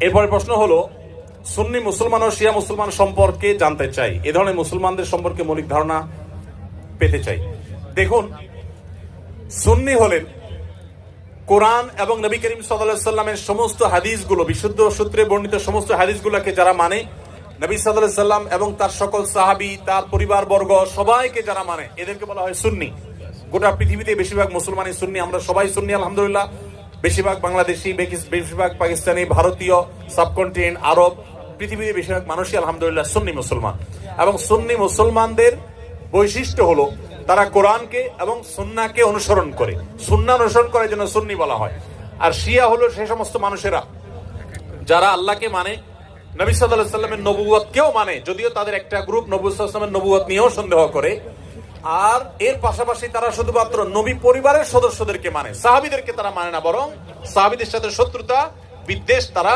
এরপরে প্রশ্ন হলো, সুন্নি মুসলমান ও শিয়া মুসলমান সম্পর্কে জানতে চাই। এ ধরনের মুসলমানদের সম্পর্কে মৌলিক ধারণা পেতে চাই। দেখুন, সুন্নি হলেন কোরআন এবং নবী করিম সাল্লামের সমস্ত হাদিসগুলো, বিশুদ্ধ সূত্রে বর্ণিত সমস্ত হাদিসগুলোকে যারা মানে নবী সাল্লাহ সাল্লাম এবং তার সকল সাহাবি, তার পরিবার বর্গ সবাইকে যারা মানে এদেরকে বলা হয় সুন্নি। গোটা পৃথিবীতে বেশিরভাগ মুসলমানই সুন্নি, আমরা সবাই সুন্নি, আলহামদুলিল্লাহ। বেশিরভাগ বাংলাদেশি বেশিরভাগ পাকিস্তানি, ভারতীয় সাবকন্টিনেন্ট আরব, পৃথিবীর বেশিরভাগ মানুষই আলহামদুলিল্লাহ সুন্নি মুসলমান। এবং সুন্নি মুসলমানদের বৈশিষ্ট্য হলো তারা কোরআনকে এবং সুন্নাকে অনুসরণ করে। সুন্না অনুসরণ করে যেন সুন্নি বলা হয়। আর শিয়া হলো সে সমস্ত মানুষেরা যারা আল্লাহকে মানে নবী সাল্লাহ সাল্লামের নবুয়তকেও মানে। যদিও তাদের একটা গ্রুপ নবী সাল্লামের নিয়েও সন্দেহ করে আর এর পাশাপাশি তারা শুধুমাত্র নবী পরিবারের সদস্যদেরকে মানে। সাহাবিদেরকে তারা মানে না, বরং সাহাবিদের সাথে শত্রুতা, বিদ্বেষ তারা